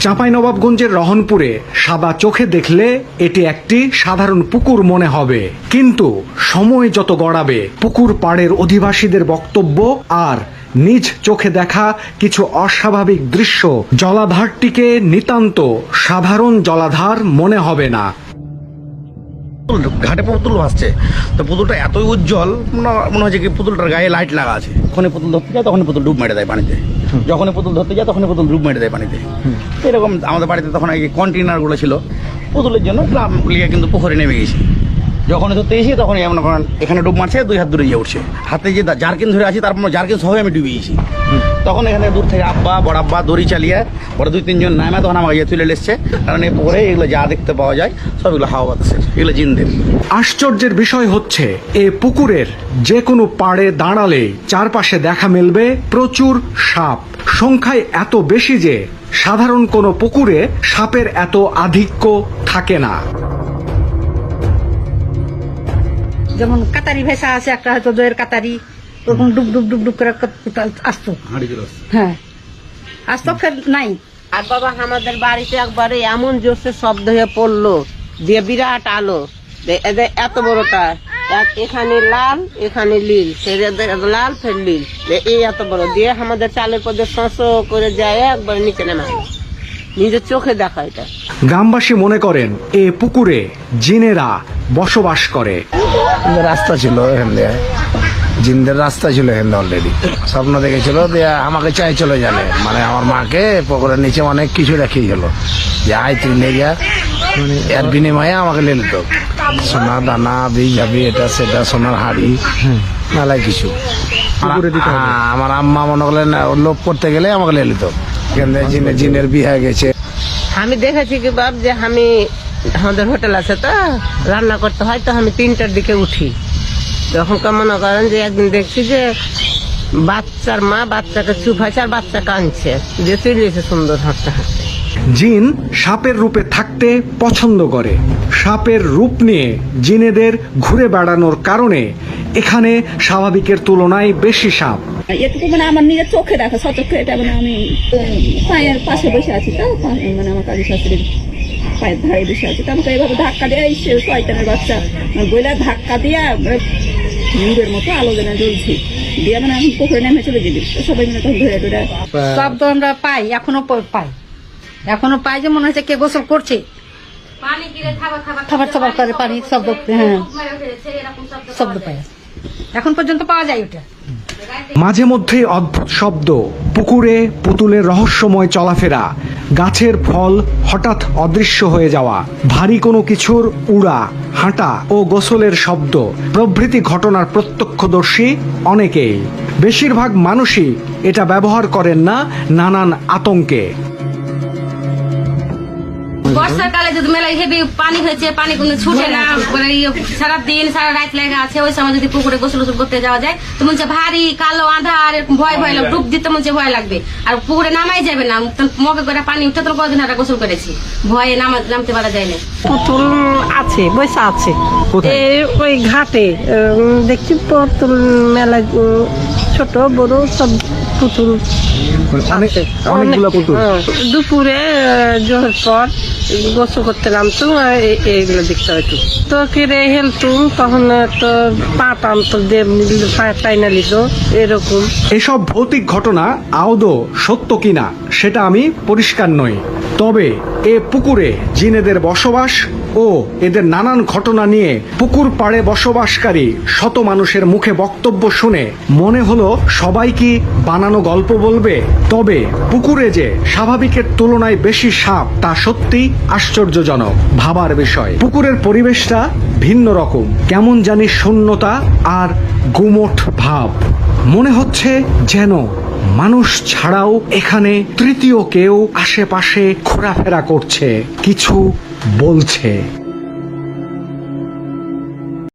চাঁপাইনবাবগঞ্জের রহনপুরে সাদা চোখে দেখলে এটি একটি সাধারণ পুকুর মনে হবে। কিন্তু সময় যত গড়াবে, পুকুর পাড়ের অধিবাসীদের বক্তব্য আর নিজ চোখে দেখা কিছু অস্বাভাবিক দৃশ্য জলাধারটিকে নিতান্ত সাধারণ জলাধার মনে হবে না। ঘাটে পুতুল ভাসছে। তো পুতুলটা এতই উজ্জ্বল, মনে- হচ্ছে কি পুতুলটার গায়ে লাইট লাগা আছে। যখনই পুতুল ধরতে যায় তখন পুতুল ডুব মেরে দেয় পানিতে। যখনই পুতুল ধরতে যায়, তখনই পুতুল ডুব মেরে দেয় পানিতে। এরকম আমাদের বাড়িতে তখন এই কন্টেনারগুলো ছিল। পুতুলের জন্য লিগে কিন্তু পুকুরে নেমে গেছি। যখন ধরতে গেছি তখন এমন করেন এখানে ডুব মারছে দুই হাত দূরে গিয়ে উঠছে। হাতে যে জার্কিন ধরে আছি তারপর জার্কিন সবাই আমি ডুবে গেছি। তখন এখানে দূর থেকে আব্বা বড় আব্বা দড়ি চালিয়ে বড় দুই তিনজন নামে তখন আমাকে তুলে এসছে। কারণ এই পুকুরে এগুলো যা দেখতে পাওয়া যায় সবগুলো হাওয়া বাতাসে এগুলো জিনদের। আশ্চর্যের বিষয় হচ্ছে এ পুকুরের যে কোনো পাড়ে দাঁড়ালে চারপাশে দেখা মিলবে প্রচুর সাপ। সংখ্যায় এত বেশি যে সাধারণ কোনো পুকুরে সাপের এত আধিক্য থাকে না। যেমন কাতারি ভেসা আছে একটা হয়তো দইয়ের কাতারি ওরকম ডুব ডুব ডুব ডুব করে আসতো। হ্যাঁ। আসতো ফের নাই। আর বাবা আমাদের বাড়িতে একবারে এমন জোরসে শব্দ হয়ে পড়ল দিয়ে বিরাট আলো। এত বড়টা এখানে লাল এখানে লীল লাল ফের লীল এই এত বড়। দিয়ে আমাদের চালের পদে শস করে যায় একবার নিচে নেমে। নিজের চোখে দেখা এটা। গ্রামবাসী মনে করেন এ পুকুরে জিনেরা বসবাস করে। রাস্তা ছিল এখান দিয়ে। জিন্দের রাস্তা ছিল এখান অলরেডি স্বপ্ন দেখেছিল দিয়ে আমাকে চাই চলে জানে মানে আমার মাকে পুকুরের নিচে অনেক কিছু রেখেছিল। যে আয় তুই নিয়ে যা। এর বিনিময়ে আমাকে নিয়ে নিত। সোনা দানা বীজ হাবি এটা সেটা সোনার হাড়ি মেলায় কিছু। হ্যাঁ, আমার আম্মা মনে করলেন লোভ করতে গেলে আমাকে নিয়ে নিত। এখান থেকে জিনের গেছে। আমি দেখেছি কি বাপ যে আমি আমাদের হোটেল আছে তো রান্না করতে হয় তো আমি তিনটার দিকে উঠি। তখনকার মনে করেন যে একদিন দেখছি যে বাচ্চার মা বাচ্চাকে চুপাইছে আর বাচ্চা কাঁদছে যে চিলিয়েছে সুন্দর হাসতে হাসতে জিন সাপের রূপে থাকতে পছন্দ করে। সাপের রূপ নিয়ে জিনেদের ঘুরে বেড়ানোর কারণে এখানে স্বাভাবিকের তুলনায় বেশি সাপ। এটুকু মানে আমার নিজের চোখে দেখা সচক্ষে। এটা মানে আমি পায়ের পাশে বসে আছি তো মানে আমার কাজী শাশুড়ির পায়ের ধারে বসে আছি। তো আমাকে এইভাবে ধাক্কা দিয়ে এই সে শয়তানের বাচ্চা বইলা ধাক্কা দিয়ে মুড়ের মতো আলো যেন জ্বলছি। দিয়ে মানে আমি পুকুরে নেমে চলে গেলি। সবাই মিলে তখন ধরে ধরে শব্দ আমরা পাই এখনও পাই। এখনও পাই যে মনে হচ্ছে কে গোসল করছে। খাবার খাবার করে পানি শব্দ হ্যাঁ। শব্দ পাই এখন পর্যন্ত পাওয়া যায় ওটা। মাঝে মধ্যেই অদ্ভুত শব্দ, পুকুরে পুতুলের রহস্যময় চলাফেরা, গাছের ফল হঠাৎ অদৃশ্য হয়ে যাওয়া, ভারী কোনো কিছুর উড়া, হাঁটা ও গোসলের শব্দ, প্রভৃতি ঘটনার প্রত্যক্ষদর্শী অনেকেই। বেশিরভাগ মানুষই এটা ব্যবহার করেন না নানান আতঙ্কে। বর্ষাকালে যদি মেলায় হেভি পানি হয়েছে পানি কোনো ছুটে না সারা দিন সারা রাত লেগে আছে ওই সময় যদি পুকুরে গোসল গোসল করতে যাওয়া যায় তো মনে হচ্ছে ভারী কালো আধার ভয় ভয় লাগবে ডুব দিতে মনে হচ্ছে ভয় লাগবে। আর পুকুরে নামাই যাবে না মগে করে পানি উঠে তো কদিন আর গোসল করেছি। ভয়ে নামা নামতে পারা যায় না। পুতুল আছে বৈশা আছে। ওই ঘাটে দেখছি পুতুল মেলা ছোট বড় সব পুতুল। অনেকগুলো পুতুল। হ্যাঁ, দুপুরে জোহর পর গোসল করতে নামতুম আর এইগুলো দেখতে হয়তো। তো কেড়ে হেলতুম তখন তো পা তো দিয়ে পা টাইনা নিত এরকম। এসব ভৌতিক ঘটনা আওদো সত্য কিনা সেটা আমি পরিষ্কার নই। তবে এ পুকুরে জিনেদের বসবাস ও এদের নানান ঘটনা নিয়ে পুকুর পাড়ে বসবাসকারী শত মানুষের মুখে বক্তব্য শুনে মনে হলো, সবাই কি বানানো গল্প বলবে? তবে পুকুরে যে স্বাভাবিকের তুলনায় বেশি সাপ, তা সত্যি আশ্চর্যজনক। ভাবার বিষয়, পুকুরের পরিবেশটা ভিন্ন রকম। কেমন জানি শূন্যতা আর গুমোট ভাব। মনে হচ্ছে যেন মানুষ ছাড়াও এখানে তৃতীয় কেউ আশেপাশে ঘোরাফেরা করছে কিছু বলছে।